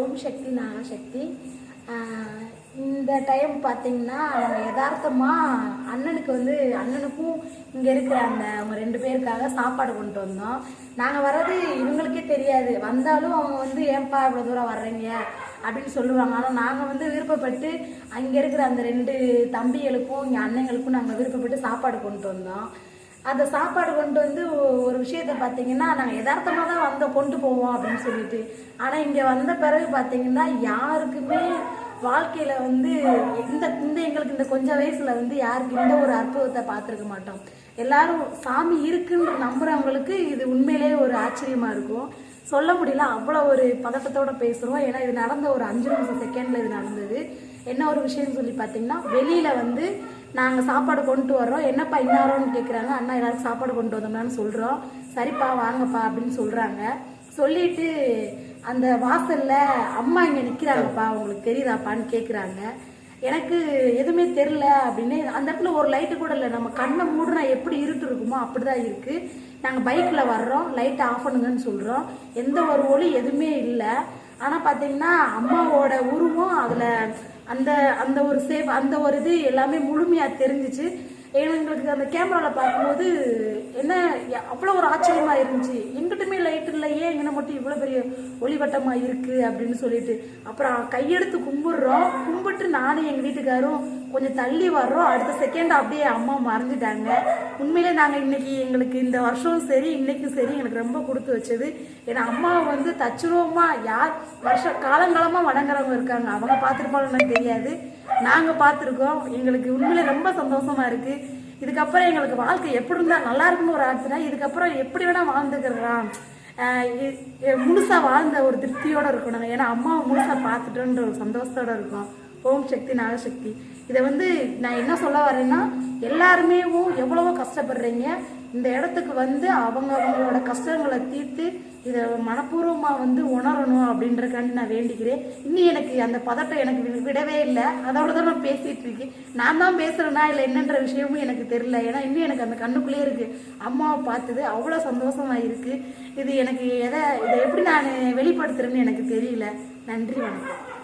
ஓம் சக்தி நாகசக்தி சக்தி. இந்த டைம் பார்த்தீங்கன்னா அவங்க யதார்த்தமாக அண்ணனுக்கு வந்து அண்ணனுக்கும் இங்கே இருக்கிற அந்த அவங்க ரெண்டு பேருக்காக சாப்பாடு கொண்டு வந்தோம். நாங்கள் வர்றது இவங்களுக்கே தெரியாது. வந்தாலும் அவங்க வந்து ஏன்பா இவ்வளோ தூரம் வர்றீங்க? அப்படின்னு சொல்லுவாங்க. ஆனால் நாங்கள் வந்து விருப்பப்பட்டு அங்கே இருக்கிற அந்த ரெண்டு தம்பிகளுக்கும் இங்கே அண்ணங்களுக்கும் நாங்கள் விருப்பப்பட்டு சாப்பாடு கொண்டு வந்தோம். அந்த சாப்பாடு கொண்டு வந்து ஒரு விஷயத்த பார்த்தீங்கன்னா நாங்கள் யதார்த்தமாக தான் வந்த கொண்டு போவோம் அப்படின்னு சொல்லிட்டு. ஆனால் இங்கே வந்த பிறகு பார்த்தீங்கன்னா யாருக்குமே வாழ்க்கையில் வந்து இந்த இந்த எங்களுக்கு இந்த கொஞ்சம் வயசில் வந்து யாருக்கு இந்த ஒரு அற்புதத்தை பார்த்துருக்க மாட்டோம். எல்லாரும் சாமி இருக்குன்னு நம்புறவங்களுக்கு இது உண்மையிலேயே ஒரு ஆச்சரியமாக இருக்கும். சொல்ல முடியல அவ்வளோ ஒரு பதட்டத்தோட பேசுகிறோம் ஏன்னா இது நடந்த ஒரு அஞ்சு நிமிஷம் செகண்டில் இது நடந்தது. என்ன ஒரு விஷயம்னு சொல்லி பார்த்தீங்கன்னா வெளியில் வந்து நாங்கள் சாப்பாடு கொண்டு வர்றோம். என்னப்பா இன்னாரோன்னு கேட்குறாங்க அண்ணா எல்லாருக்கும் சாப்பாடு கொண்டு வந்தோம்னான்னு சொல்கிறோம் சரிப்பா வாங்கப்பா அப்படின்னு சொல்கிறாங்க சொல்லிட்டு அந்த வாசலில் அம்மா இங்கே நிற்கிறாங்கப்பா உங்களுக்கு தெரியுதாப்பான்னு கேட்குறாங்க எனக்கு எதுவுமே தெரில அப்படின்னு அந்த இடத்துல ஒரு லைட்டு கூட இல்லை. நம்ம கண்ணை மூடுனா எப்படி இருட்டு இருக்குமோ அப்படிதான் இருக்குது நாங்கள் பைக்கில் வர்றோம். லைட்டை ஆஃப் பண்ணுங்கன்னு சொல்கிறோம் எந்த ஒரு ஒளி எதுவுமே இல்லை. ஆனால் பார்த்தீங்கன்னா அம்மாவோட உருவம் அதில் அந்த அந்த ஒரு சேஃப் அந்த ஒரு இது எல்லாமே முழுமையாக தெரிஞ்சிச்சு. எங்களுக்கு அந்த கேமராவில் பார்க்கும்போது என்ன அவ்வளோ ஒரு ஆச்சரியமா இருந்துச்சு. எங்கிட்டுமே லைட் இல்லை கல்யாணம் மட்டும் இவ்வளோ பெரிய ஒளிவட்டமா இருக்கு அப்படின்னு சொல்லிட்டு அப்புறம் கையெடுத்து கும்பிடுறோம். கும்பிட்டு நானும் எங்கள் வீட்டுக்காரும் கொஞ்சம் தள்ளி வர்றோம். அடுத்த செகண்ட் அப்படியே அம்மா மறந்துட்டாங்க. உண்மையிலே நாங்கள் இன்னைக்கு எங்களுக்கு இந்த வருஷம் சரி இன்னைக்கும் சரி எனக்கு ரொம்ப கொடுத்து வச்சது. ஏன்னா அம்மாவை வந்து தச்சுருவமா யார் வருஷ காலங்காலமாக வணங்குறவங்க இருக்காங்க. அவங்க பார்த்துருப்பாங்கன்னு எனக்கு தெரியாது. நாங்கள் பார்த்துருக்கோம். எங்களுக்கு உண்மையிலே ரொம்ப சந்தோஷமா இருக்கு. இதுக்கப்புறம் எங்களுக்கு வாழ்க்கை எப்படி இருந்தா நல்லா இருக்குன்னு ஒரு ஆச்சுனா இதுக்கப்புறம் எப்படி வேணா வாழ்ந்துக்கிறலாம். ஆஹ் இ- முழுசா வாழ்ந்த ஒரு திருப்தியோட இருக்கணும் ஏன்னா அம்மாவை முழுசா பார்த்துட்டோன்ற ஒரு சந்தோஷத்தோட இருக்கும். ஓம் சக்தி நாகசக்தி இதை வந்து நான் என்ன சொல்ல வரேன்னா எல்லாருமேவும் எவ்வளவோ கஷ்டப்படுறீங்க. இந்த இடத்துக்கு வந்து அவங்க அவங்களோட கஷ்டங்களை தீர்த்து இதை மனப்பூர்வமாக வந்து உணரணும் அப்படின்றக்காண்டி நான் வேண்டிக்கிறேன். இன்னும் எனக்கு அந்த பதட்டம் எனக்கு வி- விடவே இல்லை. அதோட தான் நான் பேசிகிட்டு இருக்கேன். நான் தான் பேசுகிறேன்னா இல்லை என்னன்ற விஷயமும் எனக்கு தெரில ஏன்னா இன்னும் எனக்கு அந்த கண்ணுக்குள்ளேயே இருக்குது அம்மாவை பார்த்தது அவ்வளோ சந்தோஷமாக இருக்குது இது எனக்கு எதை இதை எப்படி நான் வெளிப்படுத்துகிறேன்னு எனக்கு தெரியல. நன்றி வணக்கம்.